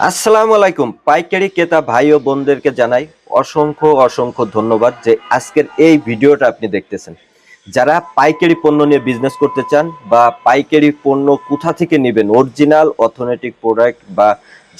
আসসালামু আলাইকুম। পাইকারি ক্রেতা ভাই ও বোনদেরকে জানাই অসংখ্য অসংখ্য ধন্যবাদ যে আজকের এই ভিডিওটা আপনি দেখতেছেন। যারা পাইকারি পণ্য নিয়ে বিজনেস করতে চান বা পাইকারি পণ্য কোথা থেকে নেবেন অরিজিনাল অথেন্টিক প্রোডাক্ট বা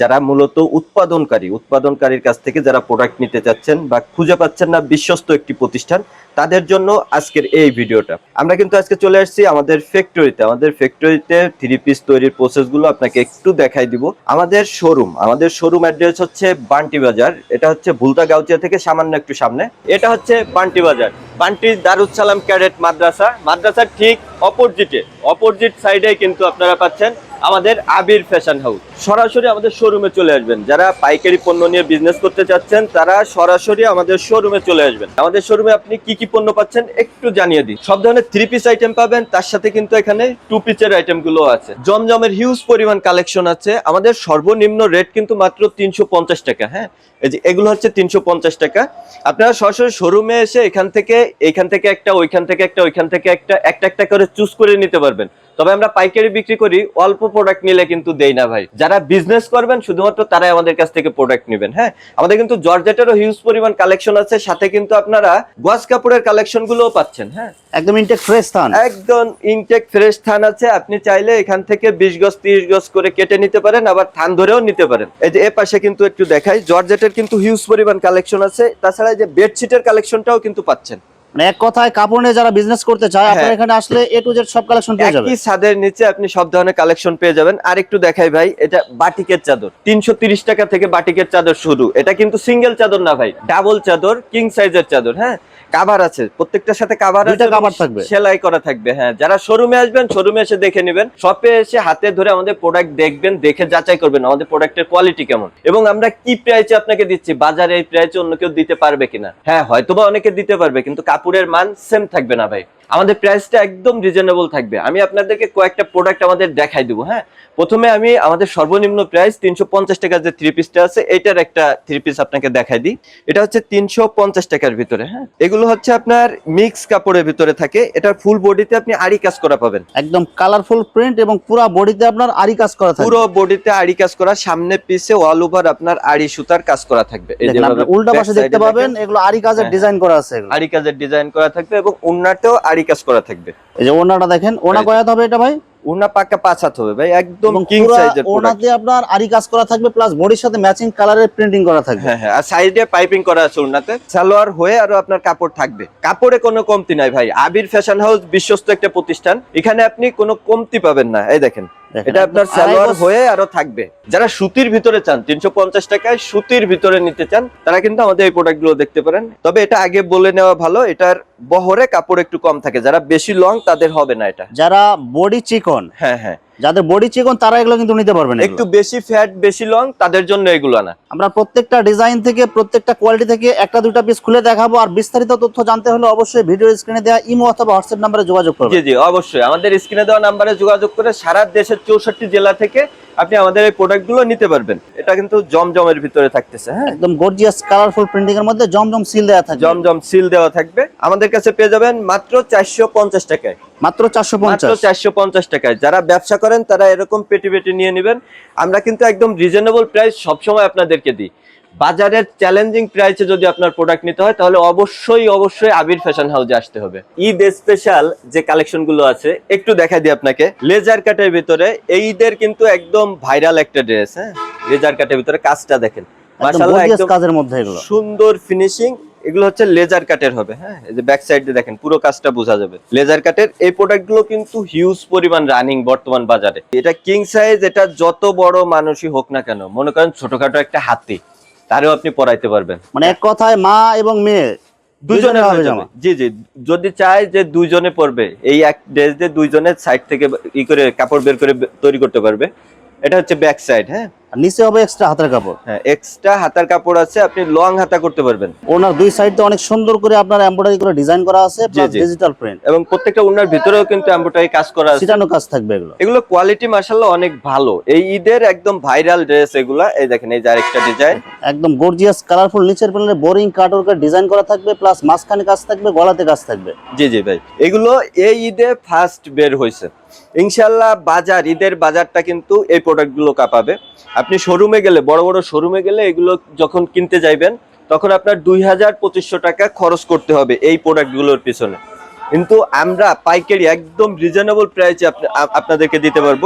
যারা মূলত উৎপাদনকারী, উৎপাদনকারীর কাছ থেকে যারা প্রোডাক্ট নিতে চাচ্ছেন বা খুঁজে পাচ্ছেন না বিশ্বস্ত একটি প্রতিষ্ঠান, তাদের জন্য আজকের এই ভিডিওটা। আমরা কিন্তু আজকে চলে আসছি আমাদের ফ্যাক্টরিতে আমাদের ফ্যাক্টরিতে থ্রি পিস তৈরির প্রসেসগুলো আপনাকে একটু দেখাই দিব। আমাদের শোরুম আমাদের শোরুম অ্যাড্রেস হচ্ছে বান্টি বাজার। এটা হচ্ছে ভুলতা গাউচিয়া থেকে সামান্য একটু সামনে। এটা হচ্ছে বান্টি বাজার। বান্টি দারুসালাম ক্যাডেট মাদ্রাসা। মাদ্রাসার ঠিক অপোজিটে অপোজিট সাইডে কিন্তু আপনারা পাচ্ছেন আমাদের আবির ফ্যাশন হাউস। সরাসরি আমাদের শোরুমে চলে আসবেন। যারা পাইকারি পণ্য নিয়ে বিজনেস করতে চাচ্ছেন, তারা সরাসরি আমাদের শোরুমে চলে আসবেন। আমাদের শোরুমে আপনি কি কি পণ্য পাচ্ছেন একটু জানিয়ে দিই। সব ধরনের থ্রি পিস আইটেম পাবেন, তার সাথে কিন্তু এখানে টু পিসের আইটেমগুলো আছে। জমজমের হিউজ পরিমাণ কালেকশন আছে। আমাদের সর্বনিম্ন রেট কিন্তু মাত্র তিনশো পঞ্চাশ টাকা হ্যাঁ? এই যে এগুলো হচ্ছে তিনশো পঞ্চাশ টাকা। আপনারা সরাসরি শোরুমে এসে এখান থেকে এখান থেকে একটা ওইখান থেকে একটা ওইখান থেকে একটা একটা একটা করে চুজ করে নিতে পারবেন। তবে আমরা পাইকারি বিক্রি করি অল্প প্রোডাক্ট নিলে কিন্তু দেই না ভাই। যারা বিজনেস করবেন শুধুমাত্র তারাই আমাদের কাছ থেকে প্রোডাক্ট নেবেন হ্যাঁ? আমাদের কিন্তু জর্জেটেরও হিউজ পরিমাণ কালেকশন আছে সাথে কিন্তু আপনারা গজ কাপড়ের কালেকশন গুলোও পাচ্ছেন হ্যাঁ? একদম ইনটেক ফ্রেশ থান একদম ইনটেক ফ্রেশ থান আছে আপনি চাইলে এখান থেকে বিশ গজ তিরিশ গজ করে কেটে নিতে পারেন আবার থান ধরেও নিতে পারেন। এই যে এ পাশে কিন্তু একটু দেখাই জর্জেটের কিন্তু হিউজ পরিমাণ কালেকশন আছে। তাছাড়া যে বেডশিটের কালেকশনটাও কিন্তু পাচ্ছেন। মানে এক কথায় কাপড় নিয়ে যারা বিজনেস করতে চায় আপনারা হ্যাঁ। এখানে আসলে এ টু জেড সব কালেকশন পেয়ে যাবেন। একই ছাদের নিচে আপনি সব ধরনের কালেকশন পেয়ে যাবেন। আর একটু দেখাই ভাই এটা বাটিকের চাদর। তিনশো তিরিশ টাকা থেকে বাটিকের চাদর শুরু। এটা কিন্তু সিঙ্গেল চাদর না ভাই ডাবল চাদর কিং সাইজের চাদর হ্যাঁ? কাভার আছে। প্রত্যেকটার সাথে কাভার আছে থাকবে। সেলাই করা থাকবে হ্যাঁ। যারা শোরুমে আসবেন শোরুমে এসে দেখে নেবেন। শপে এসে হাতে ধরে আমাদের প্রোডাক্ট দেখবেন দেখে যাচাই করবেন আমাদের প্রোডাক্টের কোয়ালিটি কেমন। এবং আমরা কি প্রাইসে আপনাকে দিচ্ছি? বাজারে এই প্রাইসে অন্য কেউ দিতে পারবে কিনা? হ্যাঁ হয়তোবা অনেকে দিতে পারবে কিন্তু কাপড়ের মান সেম থাকবে না ভাই। আমাদের প্রাইসটা একদম রিজনেবল থাকবে। আমি আপনাদেরকে কয়েকটা প্রোডাক্ট আমাদের দেখাই দেবো হ্যাঁ? প্রথমে আমি আমাদের সর্বনিম্ন প্রাইস তিনশো পঞ্চাশ টাকার যে থ্রি পিসটা আছে এটার একটা থ্রি পিস আপনাকে দেখাই দিই। এটা হচ্ছে তিনশো পঞ্চাশ টাকার ভিতরে হ্যাঁ? এগুলো হচ্ছে আপনার মিক্স কাপড়ের ভিতরে থাকে। এটা ফুল বডিতে আপনি আড়ি কাজ করা পাবেন। একদম কালারফুল প্রিন্ট এবং পুরো বডিতে আপনার আরি কাজ করা থাকবে। পুরো বডিতে আড়ি কাজ করা সামনে পিছে অল ওভার আপনার আড়ি সুতার কাজ করা থাকবে। উল্টা পাশে দেখতে পাবেন এগুলো আরি কাজের হ্যাঁ। ডিজাইন করা আছে এগুলো। আড়ি কাজের ডিজাইন করা থাকবে এবং উন্নাতেও আড়ি কাজ করা থাকবে। এই যে ওনাটা দেখেন ওনা কয়াত হবে এটা ভাই? ওনা পাকা পাঁচ হাত হবে ভাই একদম কিং সাইজের ওনা ওনাতে আপনার আরি কাজ করা থাকবে প্লাস বডির সাথে ম্যাচিং কালারের প্রিন্টিং করা থাকবে। হ্যাঁ হ্যাঁ আর সাইডে পাইপিং করা আছে ওনাতে সালোয়ার হয়ে আর আপনার কাপড় থাকবে। কাপড়ে কোনো কমতি নাই ভাই। আবির ফ্যাশন হাউস বিশ্বস্ত একটা প্রতিষ্ঠান। এখানে আপনি কোনো কমতি পাবেন না। এই দেখেন, এটা আপনার সালোয়ার হয়ে আরও থাকবে। যারা সুতির ভিতরে চান তিনশো পঞ্চাশ টাকায় সুতির ভিতরে নিতে চান তারা কিন্তু আমাদের এই প্রোডাক্টগুলো দেখতে পারেন। তবে এটা আগে বলে নেওয়া ভালো এটার বহরে কাপড় একটু কম থাকে। যারা বেশি লং তাদের হবে না এটা। যারা বডি চিকন হ্যাঁ হ্যাঁ। যাদের বডি চিকন তারা এগুলো কিন্তু নিতে পারবেন না একটু বেশি ফ্যাট বেশি লং তাদের জন্য এগুলো না। আমরা প্রত্যেকটা ডিজাইন থেকে প্রত্যেকটা কোয়ালিটি থেকে একটা দুটা পিস খুলে দেখাবো আর বিস্তারিত তথ্য জানতে হলে অবশ্যই ভিডিও স্ক্রিনে দেওয়া ইমো অথবা হোয়াটসঅ্যাপ নাম্বারে যোগাযোগ জি করবেন। জি অবশ্যই। আমাদের স্ক্রিনে দেওয়া নাম্বারে যোগাযোগ করে সারা দেশের চৌষট্টি জেলা থেকে আপনি আমাদের এই প্রোডাক্টগুলো নিতে পারবেন। এটা কিন্তু জমজমের ভিতরে থাকতেছে হ্যাঁ? একদম গর্জিয়াস কালারফুল প্রিন্টিং এর মধ্যে জমজম সিল দেওয়া থাকবে। জমজম সিল দেওয়া থাকবে। আমাদের কাছে পেয়ে যাবেন মাত্র চারশো পঞ্চাশ টাকায়। মাত্র 450 মাত্র পঞ্চাশ চারশো পঞ্চাশ টাকায়। যারা ব্যবসা করেন তারা এরকম পেটি পেটি নিয়ে নেবেন। আমরা কিন্তু একদম রিজনেবল প্রাইস সবসময় আপনাদেরকে দিই। বাজারের চ্যালেঞ্জিং প্রাইসে যদি আপনার প্রোডাক্ট নিতে হয় তাহলে অবশ্যই অবশ্যই আবির ফ্যাশন হাউসে আসতে হবে। ঈদ স্পেশাল যে কালেকশনগুলো আছে একটু দেখা দিই আপনাকে। লেজার কাটের ভিতরে এই ঈদের কিন্তু একদম ভাইরাল একটা ড্রেস হ্যাঁ? লেজার কাটের ভিতরে কাজটা দেখেন। মাশাআল্লাহ একদম কাজের মধ্যে এগুলো। সুন্দর ফিনিশিং এগুলো হচ্ছে লেজার কাটের হবে হ্যাঁ? এই যে ব্যাক সাইডে দেখেন পুরো কাজটা বোঝা যাবে। লেজার কাটের এই প্রোডাক্টগুলো কিন্তু হিউজ পরিমাণ রানিং বর্তমান বাজারে। এটা কিং সাইজ এটা যত বড় মানুষই হোক না কেন মনে করেন ছোটখাটো একটা হাতি। তারেও আপনি পড়াইতে পারবেন। মানে এক কথায় মা এবং মেয়ে দুজনে হবে জামা। জি জি। যদি চায় যে দুইজনে পড়বে এই এক ড্রেস দিয়ে দুইজনের সাইড থেকে ই করে কাপড় বের করে তৈরি করতে পারবে। এটা হচ্ছে ব্যাক সাইড হ্যাঁ? আর নিচে হবে এক্সট্রা হাতের কাপড়। হ্যাঁ এক্সট্রা হাতার কাপড় আছে আপনি লং হাতা করতে পারবেন। ওনার দুই সাইড অনেক সুন্দর করে আপনার এমব্রয়ডারি করে ডিজাইন করা আছে প্লাস ডিজিটাল প্রিন্ট এবং প্রত্যেকটা উনার ভিতরেও কিন্তু এমব্রয়ডারি কাজ করা আছে। সিটানো কাজ থাকবে এগুলো। এগুলো কোয়ালিটি মার্শাল্লাহ অনেক ভালো। এই ঈদের একদম ভাইরাল ড্রেস এগুলা এই দেখেন এই যে আরেকটা ডিজাইন একদম গর্জিয়াস কালারফুল নিচের প্যানেলে বোরিং কাটওয়ার্কের ডিজাইন করা থাকবে প্লাস মাঝখানে কাজ থাকবে গলাতে কাজ থাকবে। জি জি ভাই। এগুলো এই ঈদে ফার্স্ট বের হয়েছে ইনশাল্লাহ বাজার, ঈদের বাজারটা কিন্তু এই প্রোডাক্টগুলো কাঁপাবে। আপনি শোরুমে গেলে, বড় বড় শোরুমে গেলে এগুলো যখন কিনতে যাইবেন, তখন আপনার দুই হাজার পঁচিশশো টাকা খরচ করতে হবে এই প্রোডাক্টগুলোর পিছনে। কিন্তু আমরা পাইকারি একদম রিজনেবল প্রাইসে আপনাদেরকে দিতে পারব।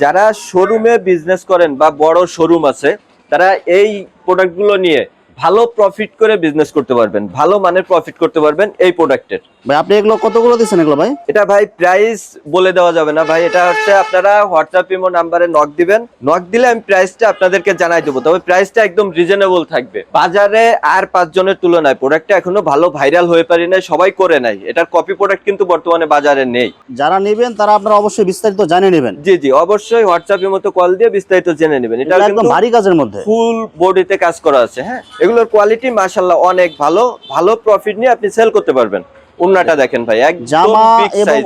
যারা শোরুমে বিজনেস করেন বা বড় শোরুম আছে, তারা এই প্রোডাক্টগুলো নিয়ে ভালো প্রফিট করে বিজনেস করতে পারবেন ভালো মানের প্রফিট করতে পারবেন এই প্রোডাক্টের ভাই আপনি এগুলো কতগুলো দিচ্ছেন এগুলো ভাই? এটা ভাই প্রাইস বলে দেওয়া যাবে না ভাই। এটা হচ্ছে আপনারা হোয়াটসঅ্যাপ ইমো নাম্বারে নক দিবেন। নক দিলে আমি প্রাইসটা আপনাদেরকে জানাই দেবো। তবে প্রাইসটা একদম রিজনেবল থাকবে। বাজারে আর পাঁচজনের তুলনায় প্রোডাক্টটা এখনও ভালো ভাইরাল হয়ে পারি নাই সবাই করে নাই। এটার কপি প্রোডাক্ট কিন্তু বর্তমানে বাজারে নেই। যারা নেবেন তারা আপনারা অবশ্যই বিস্তারিত জানিয়ে নেবেন। জি জি অবশ্যই হোয়াটসঅ্যাপ ইমোতে কল দিয়ে বিস্তারিত জেনে নেবেন। এটা একদম ভারী কাজের মধ্যে। ফুল বডিতে কাজ করা আছে হ্যাঁ? এগুলোর কোয়ালিটি মাশাল্লাহ অনেক ভালো। ভালো প্রফিট নিয়ে আপনি সেল করতে পারবেন। দেখেন ভাই একদম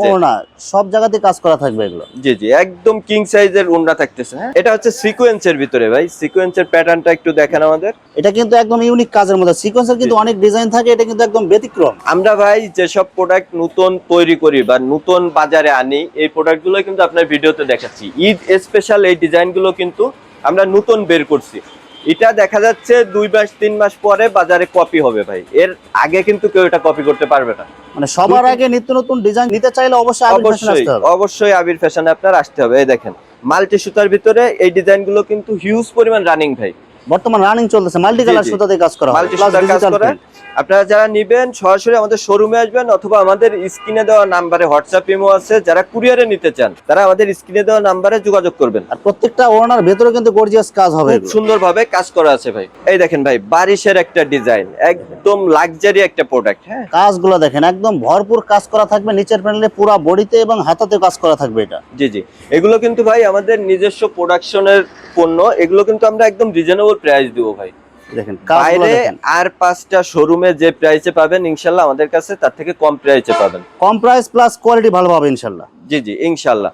ওড়না সব জায়গাতে কাজ করা থাকবে এগুলো। জি জি একদম কিং সাইজের থাকতেছে হ্যাঁ? এটা হচ্ছে সিকোয়েন্সের ভিতরে ভাই। সিকোয়েন্সের প্যাটার্নটা একটু দেখেন আমাদের। এটা কিন্তু একদম ইউনিক কাজের মধ্যে সিকোয়েন্সের কিন্তু অনেক ডিজাইন থাকে এটা কিন্তু একদম ব্যতিক্রম। আমরা ভাই যেসব প্রোডাক্ট নতুন তৈরি করি বা নতুন বাজারে আনি এই প্রোডাক্টগুলো কিন্তু আপনার ভিডিওতে দেখাচ্ছি। ঈদ স্পেশাল এই ডিজাইনগুলো কিন্তু আমরা নতুন বের করছি। এটা দেখা যাচ্ছে দুই মাস তিন মাস পরে বাজারে কপি হবে ভাই। এর আগে কিন্তু কেউ এটা কপি করতে পারবে না। মানে সবার আগে নিত্য নতুন ডিজাইন নিতে চাইলে অবশ্যই অবশ্যই অবশ্যই আবির ফ্যাশনে আপনার আসতে হবে। এই দেখেন মাল্টি সুতার ভিতরে এই ডিজাইনগুলো কিন্তু হিউজ পরিমাণ রানিং ভাই। বর্তমান রানিং চলতেছে মাল্টি কালার। সুতাতে কাজ করা হয় মাল্টি সুতার কাজ করে। আপনারা যারা নিবেন সরাসরি আমাদের শোরুমে আসবেন অথবা আমাদের স্ক্রিনে দেওয়া নাম্বারে হোয়াটসঅ্যাপ ইমো আছে যারা কুরিয়ারে নিতে চান তারা আমাদের স্ক্রিনে দেওয়া নাম্বারে যোগাযোগ করবেন। আর প্রত্যেকটা ওড়নার ভেতরে কিন্তু গর্জিয়াস কাজ হবে খুব। সুন্দরভাবে কাজ করা আছে ভাই। এই দেখেন ভাই বারিশের একটা ডিজাইন একদম লাক্সারি একটা প্রোডাক্ট হ্যাঁ? কাজগুলো দেখেন একদম ভরপুর কাজ করা থাকবে নিচের প্যানেলে পুরো বডিতে এবং হাতাতে কাজ করা থাকবে এটা। জি জি। এগুলো কিন্তু ভাই আমাদের নিজস্ব প্রোডাকশনের পণ্য এগুলো কিন্তু আমরা একদম রিজনেবল প্রাইস দিব ভাই। দেখেন বাইরে আর পাঁচটা শোরুমে যে প্রাইসে পাবেন ইনশাল্লাহ আমাদের কাছে তার থেকে কম প্রাইসে পাবেন। কম প্রাইস প্লাস কোয়ালিটি ভালো পাবে ইনশাল্লাহ। জি জি ইনশাল্লাহ।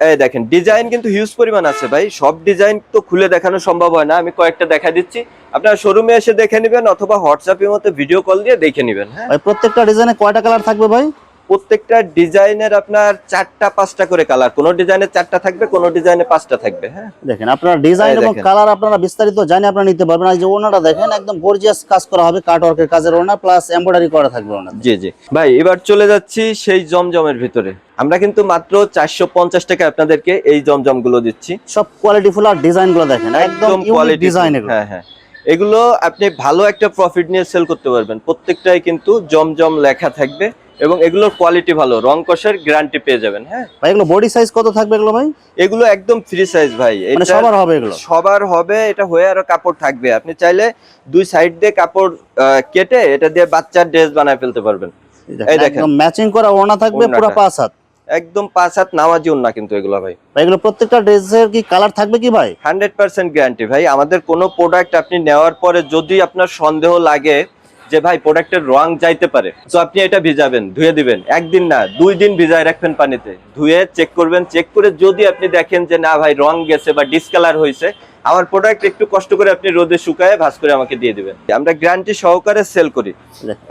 এই দেখেন ডিজাইন কিন্তু হিউজ পরিমাণ আছে ভাই। সব ডিজাইন তো খুলে দেখানো সম্ভব হয় না। আমি কয়েকটা দেখা দিচ্ছি। আপনারা শোরুমে এসে দেখে নেবেন অথবা হোয়াটসঅ্যাপের মতো ভিডিও কল দিয়ে দেখে নেবেন। হ্যাঁ প্রত্যেকটা ডিজাইনে কয়টা কালার থাকবে ভাই? প্রত্যেকটা ডিজাইনের আপনার চারটা পাঁচটা করে কালার কোনো ডিজাইনে চারটা থাকবে কোনো ডিজাইনে পাঁচটা থাকবে হ্যাঁ? দেখেন আপনারা ডিজাইন এবং কালার আপনারা বিস্তারিত জানি আপনারা নিতে পারবেন। এই যে ওনাটা দেখেন একদম গর্জিয়াস কাজ করা হবে কাট ওয়ার্কের কাজের ওনা প্লাস এমব্রয়ডারি করা থাকবে ওনা জি জি। ভাই এবার চলে যাচ্ছি সেই জমজমের ভিতরে। আমরা কিন্তু মাত্র চারশো পঞ্চাশ টাকা আপনাদেরকে এই জমজমগুলো দিচ্ছি। সব কোয়ালিটি ফুল আর ডিজাইনগুলো দেখেন একদম quality ডিজাইন হ্যাঁ হ্যাঁ। এগুলো আপনি ভালো একটা প্রফিট নিয়ে সেল করতে পারবেন। প্রত্যেকটাই কিন্তু জমজম লেখা থাকবে। এবং এগুলোর কোয়ালিটি ভালো। রং কষের গ্যারান্টি পেয়ে যাবেন হ্যাঁ? ভাই এগুলো বডি সাইজ কত থাকবে এগুলো ভাই? এগুলো একদম ফ্রি সাইজ ভাই। মানে এটা সবার হবে এগুলো? সবার হবে এটা হয়ে আরও কাপড় থাকবে। আপনি চাইলে দুই সাইড দিয়ে কাপড় কেটে এটা দিয়ে বাচ্চার ড্রেস বানায় ফেলতে পারবেন। এই দেখেন, একদম ম্যাচিং করা ওনা থাকবে পুরো পাঁচ হাত। একদম পাঁচ হাত নামাজি না কিন্তু এগুলো ভাই। ভাই এগুলো প্রত্যেকটা ড্রেসের কি কালার থাকবে কি ভাই? হান্ড্রেড পার্সেন্ট গ্যারান্টি ভাই। আমাদের কোনো প্রোডাক্ট আপনি নেওয়ার পরে যদি আপনার সন্দেহ লাগে যে ভাই প্রোডাক্টের রং যাইতে পারে। তো আপনি এটা ভিজাবেন, ধুয়ে দিবেন। একদিন না, দুই দিন ভিজায় রাখবেন পানিতে। ধুয়ে চেক করবেন। চেক করে যদি আপনি দেখেন যে না ভাই রং গেছে বা ডিসকালার হয়েছে আমার প্রোডাক্ট একটু কষ্ট করে আপনি রোদে শুকায় ভাস করে আমাকে দিয়ে দিবেন। আমরা গ্যারান্টি সহকারে সেল করি।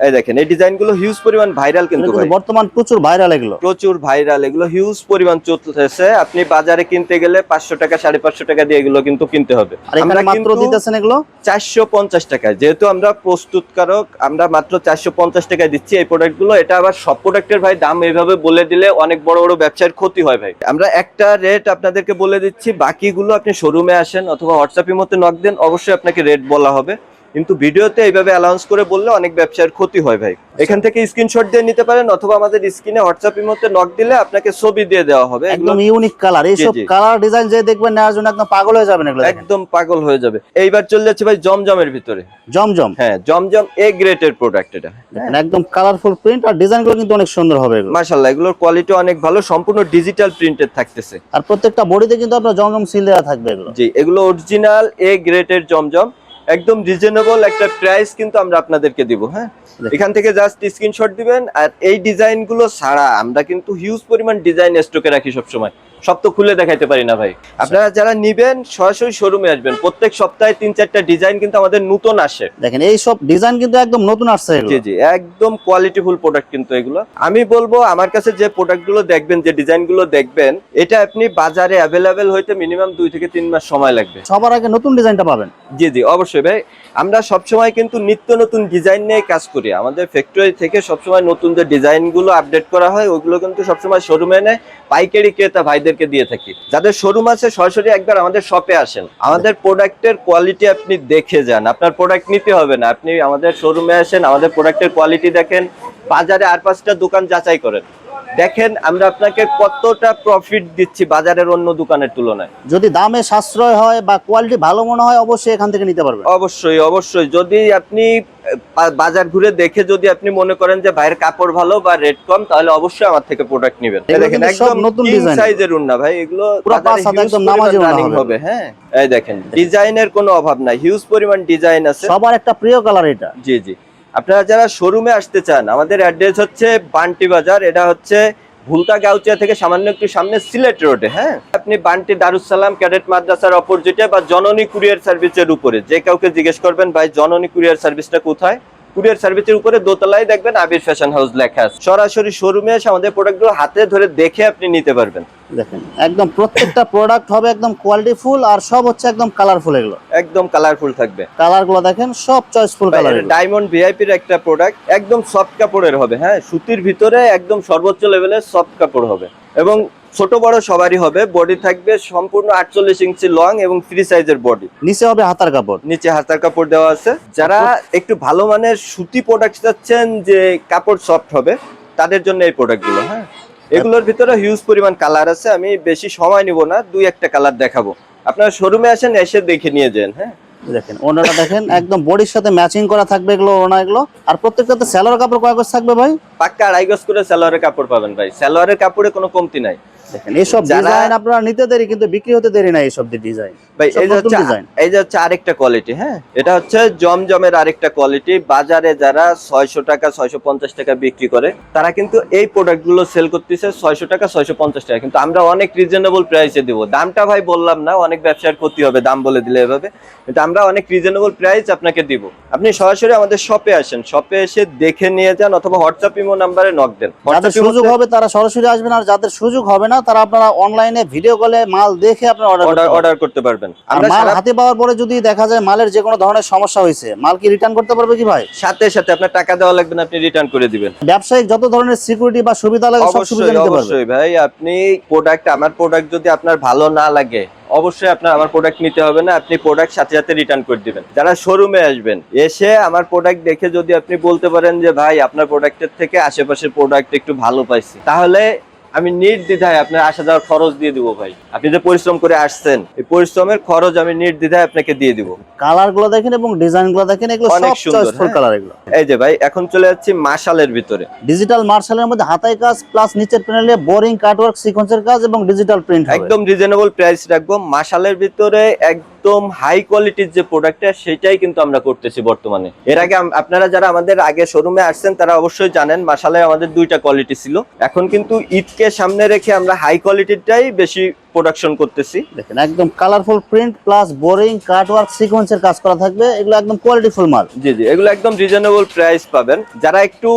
এই দেখেন এই ডিজাইনগুলো হিউজ পরিমাণ ভাইরাল কিন্তু বর্তমান প্রচুর ভাইরাল এগুলো। প্রচুর ভাইরাল এগুলো হিউজ পরিমাণ চলতেছে। আপনি বাজারে কিনতে গেলে পাঁচশো টাকা সাড়ে পাঁচশো টাকা দিয়ে এগুলো কিন্তু কিনতে হবে। আমরা মাত্র দিতেছেন এগুলো? চারশো পঞ্চাশ টাকায়। যেহেতু আমরা প্রস্তুতকারক আমরা মাত্র চারশো পঞ্চাশ টাকায় দিচ্ছি এই প্রোডাক্টগুলো এটা আবার সব প্রোডাক্টের ভাই দাম এইভাবে বলে দিলে অনেক বড় বড় ব্যবসার ক্ষতি হয় ভাই। আমরা একটা রেট আপনাদেরকে বলে দিচ্ছি বাকিগুলো আপনি শোরুমে আসেন অথবা হোয়াটসঅ্যাপের মধ্যে নক দেন অবশ্যই আপনাকে রেট বলা হবে। কিন্তু ভিডিওতে এইভাবে অ্যালাউন্স করে বললে অনেক ব্যবসার ক্ষতি হয় ভাই। এখান থেকে স্ক্রিনশট দিয়ে নিতে পারেন অথবা আমাদের স্ক্রিনে হোয়াটসঅ্যাপের মধ্যে নক দিলে আপনাকে ছবি দিয়ে দেওয়া হবে। একদম ইউনিক কালার এইসব। কালার ডিজাইন যে দেখবেন নেওয়ার জন্য একদম পাগল হয়ে যাবেন এগুলো একদম পাগল হয়ে যাবে। এইবার চলে যাচ্ছে ভাই জমজমের ভিতরে। জমজম। হ্যাঁ জমজম এ গ্রেটের প্রোডাক্ট এটা। একদম কালারফুল প্রিন্ট আর ডিজাইনগুলো কিন্তু অনেক সুন্দর হবে এগুলো। মাশাল্লাহ এগুলোর কোয়ালিটি অনেক ভালো সম্পূর্ণ ডিজিটাল প্রিন্টেড থাকতেছে। আর প্রত্যেকটা বডিতে কিন্তু আপনার জমজম সিল দেওয়া থাকবে এগুলো। জি এগুলো অরিজিনাল এ গ্রেটের জমজম। একদম রিজনেবল একটা প্রাইস কিন্তু আমরা আপনাদেরকে দিব হ্যাঁ? এখান থেকে জাস্ট স্ক্রিনশট দিবেন আর এই ডিজাইনগুলো ছাড়া আমরা কিন্তু হিউজ পরিমাণ ডিজাইন স্টকে রাখি সব সময় সব তো খুলে দেখাইতে পারি না ভাই। আপনারা যারা নিবেন সরাসরি শোরুমে আসবেন। প্রত্যেক সপ্তাহে তিন চারটা ডিজাইন কিন্তু আমাদের নতুন আসে। দেখেন এই সব ডিজাইন কিন্তু একদম নতুন আসছে জি জি একদম কোয়ালিটিফুল প্রোডাক্ট কিন্তু এগুলো। আমি বলব আমার কাছে যে প্রোডাক্টগুলো দেখবেন যে ডিজাইনগুলো দেখবেন এটা আপনি বাজারে অ্যাভেলেবেল হইতে মিনিমাম দুই থেকে তিন মাস সময় লাগবে। সবার আগে নতুন ডিজাইনটা পাবেন। জি জি অবশ্যই ভাই। আমরা সবসময় কিন্তু নিত্য নতুন ডিজাইন নিয়ে কাজ করি। আমাদের ফ্যাক্টরি থেকে সবসময় নতুন যে ডিজাইনগুলো আপডেট করা হয়, ওগুলো কিন্তু সবসময় শোরুমে এনে পাইকারি ক্রেতা ভাইদেরকে দিয়ে থাকি। যাদের শোরুম আছে, সরাসরি একবার আমাদের শপে আসেন। আমাদের প্রোডাক্টের কোয়ালিটি আপনি দেখে যান। আপনার প্রোডাক্ট নিতে হবে না। আপনি আমাদের শোরুমে আসেন, আমাদের প্রোডাক্টের কোয়ালিটি দেখেন। বাজারে আর পাঁচটা দোকান যাচাই করেন। দেখেন আমরা আপনাকে কতটা প্রফিট দিচ্ছি বাজারের অন্য দোকানের তুলনায়। যদি দামে সাশ্রয় হয় বা কোয়ালিটি ভালো মনে হয় অবশ্যই এখান থেকে নিতে পারবেন। অবশ্যই অবশ্যই। যদি আপনি বাজার ঘুরে দেখে যদি আপনি মনে করেন যে ভাইয়ের কাপড় ভালো বা রেট কম তাহলে অবশ্যই আমার থেকে প্রোডাক্ট নেবেন। দেখেন একদম নতুন সাইজের উন্না ভাই। এগুলো একদম নামাজি। হবে। হ্যাঁ? এই দেখেন ডিজাইনের কোনো অভাব নাই। হিউজ পরিমাণ ডিজাইন আছে। সবার একটা প্রিয় কালার এটা। জি জি। আপনারা যারা শোরুমে আসতে চান, আমাদের অ্যাড্রেস হচ্ছে বান্টি বাজার, এটা হচ্ছে ভুলতা গাউচিয়া থেকে সামান্য একটু সামনে সিলেট রোডে হ্যাঁ? আপনি বান্টি দারুসালাম ক্যাডেট মাদ্রাসার অপোজিটে বা জননী কুরিয়ার সার্ভিসের উপরে, যে কাউকে জিজ্ঞেস করবেন, ভাই, জননী কুরিয়ার সার্ভিসটা কোথায়? কুরিয়ার সার্ভিসের উপরে দোতলায় দেখবেন আবির ফ্যাশন হাউস লেখা সরাসরি শোরুমে এসে আমাদের প্রোডাক্টগুলো হাতে ধরে দেখে আপনি নিতে পারবেন। দেখেন একদম প্রত্যেকটা প্রোডাক্ট হবে একদম কোয়ালিটি ফুল আর সব হচ্ছে একদম কালারফুল এগুলো। একদম কালারফুল থাকবে। কালারগুলো দেখেন সব চয়েসফুল কালার ডায়মন্ড ভিআইপির একটা প্রোডাক্ট একদম সফট কাপড়ের হবে হ্যাঁ? সুতির ভিতরে একদম সর্বোচ্চ লেভেলের সফট কাপড় হবে। এবং ছোট বড় সবারই হবে বডি থাকবে সম্পূর্ণ আটচল্লিশ ইঞ্চি লং এবং ফ্রি সাইজের বডি নিচে হবে হাতার কাপড়। নিচে হাতার কাপড় দেওয়া আছে। যারা একটু ভালো মানের সুতি প্রোডাক্ট চাচ্ছেন যে কাপড় সফট হবে তাদের জন্য এই প্রোডাক্টগুলো হ্যাঁ? এগুলোর ভিতরে হিউজ পরিমাণ কালার আছে আমি বেশি সময় নিব না দুই একটা কালার দেখাবো। আপনারা শোরুমে আসেন এসে দেখে নিয়ে যান হ্যাঁ? দেখেন ওনাটা দেখেন একদম বডির সাথে ম্যাচিং করা থাকবে এগুলো ওনা এগুলো। আর প্রত্যেকটাতে সালোয়ার কাপড় কয় গজ থাকবে ভাই? পাক্কা আড়াই গজ করে সালোয়ারের কাপড় পাবেন ভাই। সালোয়ারের কাপড়ে কোনো কমতি নাই। দেখেন এইসব ডিজাইন আপনারা নিতে দেরি কিন্তু বিক্রি হতে দেরি না এইসব ডিজাইন ভাই এই হচ্ছে এই যে হচ্ছে আরেকটা কোয়ালিটি হ্যাঁ? এটা হচ্ছে জমজমের আরেকটা কোয়ালিটি বাজারে যারা ছয়শো টাকা ছয়শো পঞ্চাশ টাকা বিক্রি করে তারা কিন্তু এই প্রোডাক্ট সেল করতেছে ছয়শো টাকা ছয়শো পঞ্চাশ টাকা। কিন্তু আমরা অনেক রিজনেবল প্রাইসে দিব। দামটা ভাই বললাম না অনেক ব্যবসার ক্ষতি হবে দাম বলে দিলে এভাবে। কিন্তু আমরা অনেক রিজনেবল প্রাইস আপনাকে দিব। আপনি সরাসরি আমাদের শপে আসেন। শপে এসে দেখে নিয়ে যান অথবা হোয়াটসঅ্যাপ ইমো নাম্বারে নক দেন। হোয়াটসঅ্যাপ সুযোগ হবে তারা সরাসরি আসবেন আর যাদের সুযোগ হবে না তারা আপনারা অনলাইনে ভিডিও কলে মাল দেখে আপনারা অর্ডার করতে পারবেন। আর মাল হাতে পাওয়ার পরে যদি দেখা যায় মালের যে কোনো ধরনের সমস্যা হয়েছে মাল কি রিটার্ন করতে পারবে কি ভাই? সাথে সাথে আপনার টাকা দেওয়া লাগবে না আপনি রিটার্ন করে দিবেন। ব্যবসায়িক যত ধরনের সিকিউরিটি বা সুবিধা লাগে সব সুবিধা নিতে পারবে। অবশ্যই ভাই আপনি প্রোডাক্ট আমার প্রোডাক্ট যদি আপনার ভালো না লাগে অবশ্যই আপনার আমার প্রোডাক্ট নিতে হবে না আপনি প্রোডাক্ট সাথে সাথে রিটার্ন করে দিবেন। যারা শোরুমে আসবেন এসে আমার প্রোডাক্ট দেখে যদি আপনি বলতে পারেন যে ভাই আপনার প্রোডাক্টের থেকে আশেপাশের প্রোডাক্ট একটু ভালো পাইছি। তাহলে আমি নির্দ্বিধায় আপনার আসা যাওয়ার খরচ দিয়ে দিব ভাই। আপনি যে পরিশ্রম করে আসছেন এই পরিশ্রমের খরচ আমি নির্দ্বিধায় আপনাকে দিয়ে দিব। কালারগুলো দেখেন এবং ডিজাইনগুলো দেখেন এগুলো অনেক সুন্দর, চয়েসফুল হ্যাঁ। কালার এগুলো। এই যে ভাই এখন চলে যাচ্ছি মার্শালের ভিতরে। ডিজিটাল মার্শালের মধ্যে হাতাই কাজ প্লাস নিচের প্যানেলে বোরিং কাটওয়ার্ক সিকোয়েন্সের কাজ এবং ডিজিটাল প্রিন্ট একদম রিজনেবল প্রাইস রাখব। মার্শালের ভিতরে একদম হাই কোয়ালিটির যে প্রোডাক্টটা সেটাই কিন্তু আমরা করতেছি বর্তমানে। এর আগে আপনারা যারা আমাদের আগে শোরুমে আসছেন তারা অবশ্যই জানেন মাশালের আমাদের দুইটা কোয়ালিটি ছিল। এখন কিন্তু ঈদকে সামনে রেখে আমরা হাই কোয়ালিটিরটাই বেশি প্রোডাকশন করতেছি। দেখেন একদম colourful print plus boring cutwork সিকোয়েন্সের কাজ করা থাকবে। এগুলো একদম কোয়ালিটি ফুল মাল। জি জি এগুলো একদম রিজনেবল প্রাইস পাবেন। যারা একটু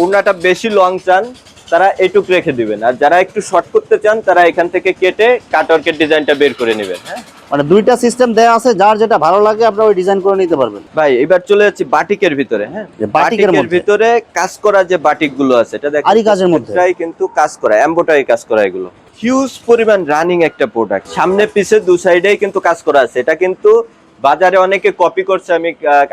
ওড়নাটা বেশি লং চান তারা এটুক রেখে দিবেন। আর যারা একটু শর্ট করতে চান তারা এখান থেকে কেটে কাটওয়ার্কের ডিজাইনটা বের করে নেবেন। হ্যাঁ? মানে দুইটা সিস্টেম দেওয়া আছে যার যেটা ভালো লাগে আপনারা ওই ডিজাইন করে নিতে পারবেন। ভাই এবার চলে যাচ্ছি বাটিকের ভিতরে হ্যাঁ? বাটিকের ভিতরে কাজ করা যে বাটিকগুলো আছে এটা দেখেন আরি কাজের মধ্যে। প্রত্যেকটাই কিন্তু কাজ করা এমবোটারি কাজ করা এগুলো। হিউজ পরিমাণ রানিং একটা প্রোডাক্ট সামনে পিছে দু সাইডেই কিন্তু কাজ করা আছে। এটা কিন্তু বাজারে অনেকে কপি করছে আমি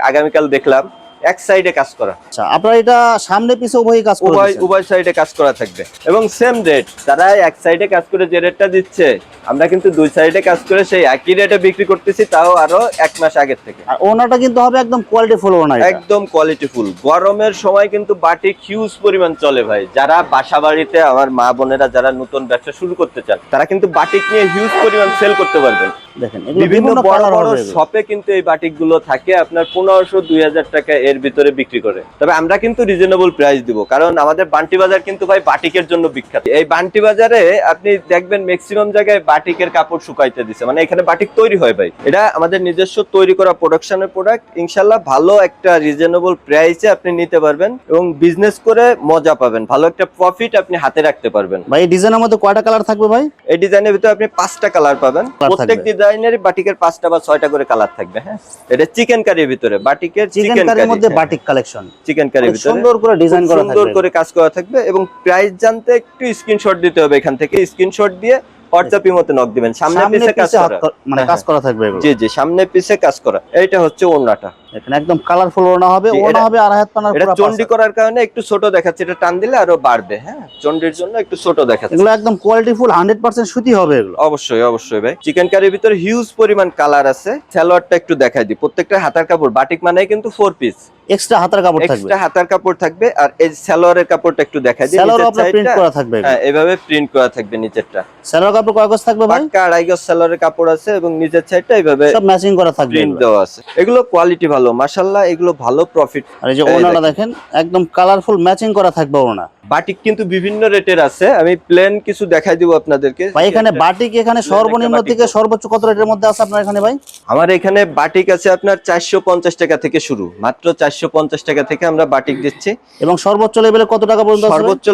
আগামীকাল দেখলাম। এক সাইডে কাজ করা। আচ্ছা আপনারা এটা সামনে পিছে উভয়ই কাজ উভয় উভয় সাইডে কাজ করা থাকবে। এবং সেম রেট তারা এক সাইডে কাজ করে যে রেটটা দিচ্ছে আমরা কিন্তু দুই সাইডে কাজ করে সেই একই রেটে বিক্রি করতেছি তাও আরও এক মাস আগের থেকে। আর ওনাটা কিন্তু হবে একদম কোয়ালিটি ফুল ওনা একদম কোয়ালিটিফুল গরমের সময় কিন্তু বাটিক হিউজ পরিমাণ চলে ভাই। যারা বাসা বাড়িতে আমার মা বোনেরা যারা নতুন ব্যবসা শুরু করতে চান তারা কিন্তু বাটিক নিয়ে হিউজ পরিমাণ সেল করতে পারবেন। দেখেন বিভিন্ন বড় বড় শপে কিন্তু এই বাটিকগুলো থাকে আপনার পনেরোশো দুই হাজার টাকা এর ভিতরে বিক্রি করে। তবে আমরা কিন্তু রিজনেবল প্রাইস দিব কারণ আমাদের বান্টি বাজার কিন্তু ভাই বাটিকের জন্য বিখ্যাত। এই বান্টি বাজারে আপনি দেখবেন ম্যাক্সিমাম জায়গায় বাটিকের কাপড় শুকাইতে দিছে মানে এখানে বাটিক তৈরি হয় ভাই। এটা আমাদের নিজস্ব তৈরি করা প্রোডাকশনের প্রোডাক্ট ইনশাল্লাহ ভালো একটা রিজনেবল প্রাইসে আপনি নিতে পারবেন এবং বিজনেস করে মজা পাবেন ভালো একটা প্রফিট আপনি হাতে রাখতে পারবেন। ভাই এই ডিজাইনের মধ্যে কয়টা কালার থাকবে ভাই? এই ডিজাইনের ভিতরে আপনি পাঁচটা কালার পাবেন। প্রত্যেক। ডিজাইনের বাটিকের পাঁচটা বা ছয়টা করে কালার থাকবে হ্যাঁ? এটা চিকেন কারির ভিতরে বাটিকের চিকেন কারির কারি মধ্যে বাটিক কালেকশন চিকেন কারি ভিতরে। সুন্দর করে ডিজাইন করা থাকবে। সুন্দর করে কাজ করা থাকবে এবং প্রাইস জানতে একটু স্ক্রিনশট দিতে হবে এখান থেকে। স্ক্রিনশট দিয়ে হোয়াটসঅ্যাপ মতে নক দিবেন। সামনে পিছে কাজ করা। মানে হ্যাঁ, কাজ করা থাকবে জি জি সামনে পিছে কাজ করা। এইটা হচ্ছে ওড়নাটা। একদম কালারফুল ওড়না হবে ওড়না হবে হাত পানার এটা চন্ডি করার কারণে একটু ছোট দেখাচ্ছে এটা টান দিলে আরও বাড়বে হ্যাঁ? চন্ডির জন্য একটু ছোট দেখাচ্ছে। এগুলো একদম কোয়ালিটি ফুল হান্ড্রেড পার্সেন্ট সুতি হবে এগুলো। অবশ্যই অবশ্যই ভাই। চিকেন কারির ভিতরে হিউজ পরিমাণ কালার আছে। সালোয়ারটা একটু দেখাই দিই। প্রত্যেকটা হাতার কাপড় বাটিক মানে কিন্তু ফোর পিস এক্সট্রা হাতার কাপড় থাকবে। এক্সট্রা হাতার কাপড় থাকবে আর এই সালোয়ারের কাপড়টা একটু দেখাই দিই আপনার প্রিন্ট করা থাকবে হ্যাঁ এভাবে প্রিন্ট করা থাকবে নিচেরটা। স্যালোয়ার কাপড় কয় গজ থাকবে ভাই? পাক্কা আড়াই গজ সালোয়ারের কাপড় আছে এবং নিচের সাইডটা এইভাবে সব ম্যাচিং করা থাকবে প্রিন্ট দেওয়া আছে। এগুলো কোয়ালিটি ভালো মাশাল্লাহ এগুলো ভালো প্রফিট আর এই যে ওনারা দেখেন। একদম কালারফুল ম্যাচিং করা থাকবে ওড়না বাটিক কিন্তু বিভিন্ন রেটের আছে। আমি প্লেন কিছু দেখাই দিব আপনাদেরকে। ভাই এখানে বাটিক এখানে সর্বনিম্ন থেকে সর্বোচ্চ কত রেটের মধ্যে আছে আপনার এখানে ভাই? আমার এখানে বাটিক আছে আপনার চারশো পঞ্চাশ টাকা থেকে শুরু। মাত্র চারশো পঞ্চাশ টাকা থেকে আমরা বাটিক দিচ্ছি। এবং সর্বোচ্চ লেভেলে কত টাকা পর্যন্ত সর্বোচ্চ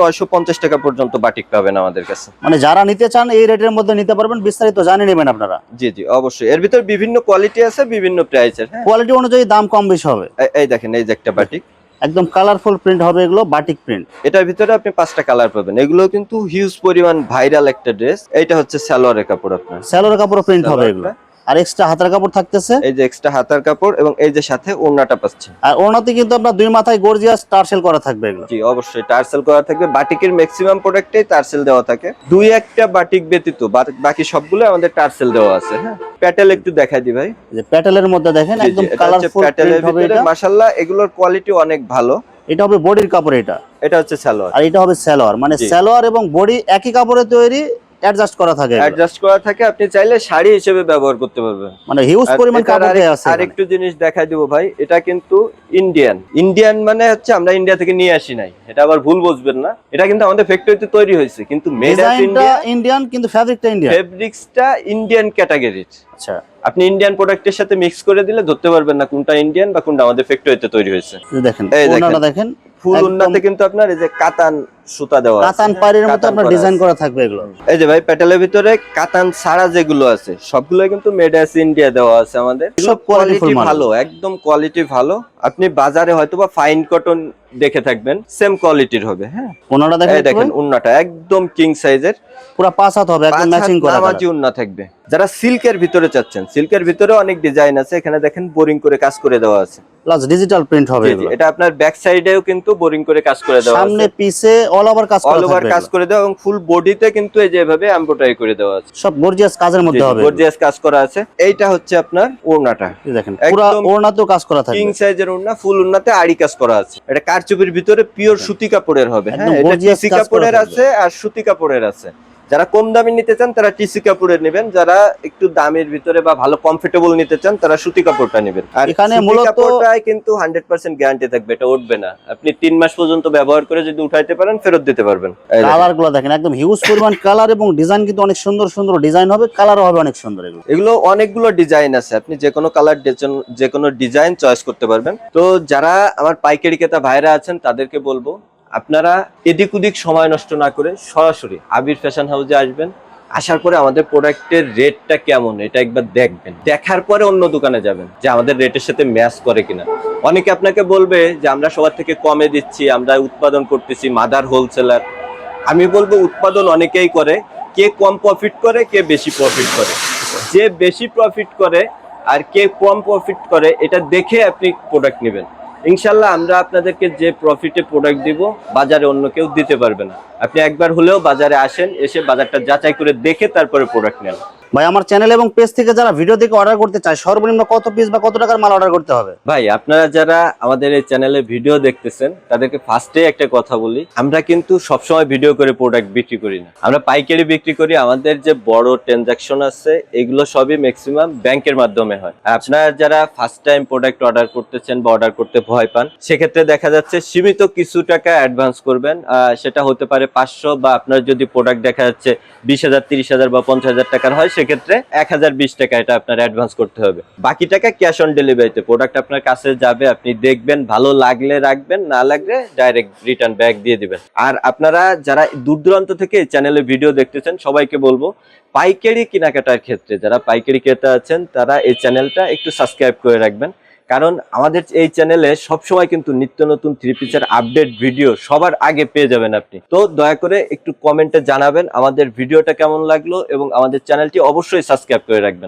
নয়শো পঞ্চাশ টাকা পর্যন্ত বাটিক পাবেন আমাদের কাছে। মানে যারা নিতে চান এই রেটের মধ্যে নিতে পারবেন বিস্তারিত জানিয়ে নেবেন আপনারা। জি জি অবশ্যই। এর ভিতর বিভিন্ন কোয়ালিটি আছে বিভিন্ন প্রাইসের হ্যাঁ। কোয়ালিটি অনুযায়ী দাম কম বেশি হবে। এই দেখেন এই যে একটা বাটিক। একদম কালারফুল প্রিন্ট হবে এগুলো বাটিক প্রিন্ট এটার ভিতরে আপনি পাঁচটা কালার পাবেন। এগুলো কিন্তু হিউজ পরিমাণ ভাইরাল একটা ড্রেস এটা হচ্ছে স্যালোয়ারের কাপড় আপনার। স্যালোয়ারের কাপড় প্রিন্ট হবে এগুলো। আর এক্সট্রা হাতার কাপড় থাকতেছে? এই যে এক্সট্রা হাতার কাপড় এবং এই যে সাথে ওড়নাটা পাচ্ছেন আর কিন্তু আপনার দুই মাথায় গর্জিয়াস টার্সেল করা থাকবে এগুলো। জি অবশ্যই টার্সেল করা থাকবে। বাটিকের ম্যাক্সিমাম প্রোডাক্টেই টার্সেল দেওয়া থাকে। দুই একটা বাটিক ব্যতীত বাকি সবগুলো আমাদের টার্সেল দেওয়া আছে হ্যাঁ? প্যাটেল একটু দেখাই দি ভাই। যে প্যাটেলের মধ্যে দেখেন জি, জি, একদম কালারফুল প্যাটেলের ভিতরে। মাশাআল্লাহ এগুলোর কোয়ালিটি অনেক ভালো। এটা হবে বডির কাপড় এটা। এটা হচ্ছে সালোয়ার। আর এটা হবে সালোয়ার। মানে। সালোয়ার এবং বডি একই কাপড়ে তৈরি অ্যাডজাস্ট করা থাকে অ্যাডজাস্ট করা থাকে আপনি চাইলে শাড়ি হিসেবে ব্যবহার করতে পারবেন। মানে হিউজ আর পরিমাণ কাপড় দেয়া আছে এখানে। আরেকটু জিনিস দেখাই দিব ভাই এটা কিন্তু ইন্ডিয়ান ইন্ডিয়ান মানে হচ্ছে আমরা ইন্ডিয়া থেকে নিয়ে আসি নাই। এটা আবার ভুল বুঝবেন না। এটা কিন্তু আমাদের ফ্যাক্টরিতে তৈরি হয়েছে কিন্তু মেড ইন ইন্ডিয়া ইন্ডিয়ান কিন্তু ফ্যাব্রিকটা ইন্ডিয়ান ফেব্রিক্সটা ইন্ডিয়ান ক্যাটাগরির আচ্ছা। আপনি ইন্ডিয়ান প্রোডাক্টের সাথে মিক্স করে দিলে ধরতে পারবেন না কোনটা ইন্ডিয়ান বা কোনটা আমাদের ফ্যাক্টরিতে তৈরি হয়েছে। দেখেন দেখেন। ফুল উন্নাতে কিন্তু আপনার এই যে কাতান সুতা দেওয়া কাতান পাড়ির মতো আপনার ডিজাইন করা থাকবে এগুলো। এই যে ভাই প্যাটেলের ভিতরে কাতান ছাড়া যেগুলো আছে সবগুলো কিন্তু মেড ইন ইন্ডিয়া দেওয়া আছে আমাদের। সব কোয়ালিটি ভালো একদম কোয়ালিটি ভালো। আপনি বাজারে হয়তো বা ফাইন কটন দেখে থাকবেন সেম কোয়ালিটির হবে হ্যাঁ? ওনাটা দেখেন দেখেন উন্নাটা একদম কিং সাইজের পুরো পাঁচ হাত হবে একদম ম্যাচিং করা নামাজি উন্না থাকবে। যারা সিল্কের ভিতরে চাচ্ছেন সিল্কের ভিতরে অনেক ডিজাইন আছে এখানে দেখেন বোরিং করে কাজ করে দেওয়া আছে। প্লাস ডিজিটাল প্রিন্ট হবে এটা আপনার ব্যাক সাইডেও কিন্তু বোরিং করে কাজ করে দেওয়া সামনে পিছে অল ওভার কাজ অল ওভার কাজ করে দেওয়া এবং ফুল বডিতে কিন্তু এই যে এভাবে এমব্রয়ডারি করে দেওয়া আছে। সব গর্জিয়াস কাজের মধ্যে হবে গর্জিয়াস কাজ করা আছে। এইটা হচ্ছে আপনার ওড়নাটা। দেখেন পুরো ওড়নাতেও কাজ করা থাকবে। কিং সাইজের ওড়না ফুল ওড়নাতে আড়ি কাজ করা আছে। এটা কারচুপির ভিতরে পিওর সুতি কাপড়ের হবে। হ্যাঁ এটা করা কাপড়ের আছে আর সুতি কাপড়ের আছে। যারা কম দামে নিতে চান তারা টিসি কাপড়ের নেবেন। যারা একটু দামের ভিতরে বা ভালো কমফোর্টেবল নিতে চান তারা সুতি কাপড়টা নেবেন। আর এখানে সুতি মূলত- কাপড়টাই কিন্তু হান্ড্রেড পার্সেন্ট গ্যারান্টি থাকবে এটা উঠবে না। আপনি তিন মাস পর্যন্ত ব্যবহার করে যদি উঠাইতে পারেন ফেরত দিতে পারবেন। কালারগুলো দেখেন একদম হিউজ পরিমাণ কালার এবং ডিজাইন কিন্তু অনেক সুন্দর সুন্দর ডিজাইন হবে কালারও হবে অনেক সুন্দর এগুলো। এগুলো অনেকগুলো ডিজাইন আছে আপনি যে কোনো কালার যে কোনো ডিজাইন চয়েস করতে পারবেন। তো যারা আমার পাইকারি ক্রেতা ভাইরা আছেন তাদেরকে বলব আপনারা এদিক ওদিক সময় নষ্ট না করে সরাসরি আবির ফ্যাশন হাউসে আসবেন। আসার পরে আমাদের প্রোডাক্টের রেটটা কেমন, এটা একবার দেখবেন। দেখার পরে অন্য দোকানে যাবেন যে আমাদের রেটের সাথে ম্যাচ করে কিনা। অনেকে আপনাকে বলবে যে, আমরা সবার থেকে কমে দিচ্ছি, আমরা উৎপাদন করতেছি, মাদার হোলসেলার। আমি বলব, উৎপাদন অনেকেই করে। কে কম প্রফিট করে, কে বেশি প্রফিট করে। যে বেশি প্রফিট করে আর কে কম প্রফিট করে, এটা দেখে আপনি প্রোডাক্ট নেবেন। ইনশাল্লাহ আমরা আপনাদেরকে যে প্রফিটে প্রোডাক্ট দিব, বাজারে অন্য কেউ দিতে পারবে না। আপনি একবার হলেও বাজারে আসেন, এসে বাজারটা যাচাই করে দেখে তারপরে প্রোডাক্ট নেন। ভাই, আমার চ্যানেল এবং পেজ থেকে যারা ভিডিও দেখে অর্ডার করতে চায়, সর্বনিম্ন কত পিস বা কত টাকার মাল অর্ডার করতে হবে? ভাই, আপনারা যারা আমাদের এই চ্যানেলে ভিডিও দেখতেছেন, তাদেরকে ফার্স্টে একটা কথা বলি। আমরা কিন্তু সবসময় ভিডিও করে প্রোডাক্ট বিক্রি করি না। আমরা পাইকারি বিক্রি করি, আমাদের যে বড় ট্রানজাকশন আছে, এগুলো সবই ম্যাক্সিমাম ব্যাংকের মাধ্যমে হয়। আপনারা যারা ফার্স্ট টাইম প্রোডাক্ট অর্ডার করতেছেন বা অর্ডার করতে ভয় পান, সেক্ষেত্রে দেখা যাচ্ছে সীমিত কিছু টাকা অ্যাডভান্স করবেন। সেটা হতে পারে পাঁচশো বা আপনার যদি প্রোডাক্ট দেখা যাচ্ছে বিশ হাজার, তিরিশ হাজার বা পঞ্চাশ হাজার টাকার হয় সেক্ষেত্রে এক হাজার বিশ টাকা এটা আপনার অ্যাডভান্স করতে হবে। বাকি টাকা ক্যাশ অন ডেলিভারিতে প্রোডাক্ট আপনার কাছে যাবে, আপনি দেখবেন, ভালো লাগলে রাখবেন, না লাগলে ডাইরেক্ট রিটার্ন ব্যাক দিয়ে দিবেন। আর আপনারা যারা দূর দূরান্ত থেকে চ্যানেলে ভিডিও দেখতেছেন, সবাইকে বলব, পাইকারি কেনাকাটার ক্ষেত্রে, যারা পাইকারি ক্রেতা আছেন, তারা এই চ্যানেলটা একটু সাবস্ক্রাইব করে রাখবেন। কারণ আমাদের এই চ্যানেলে সবসময় কিন্তু নিত্য নতুন থ্রি পিসের আপডেট ভিডিও সবার আগে পেয়ে যাবেন আপনি। তো দয়া করে একটু কমেন্টে জানাবেন আমাদের ভিডিওটা কেমন লাগল এবং আমাদের চ্যানেলটি অবশ্যই সাবস্ক্রাইব করে রাখবেন।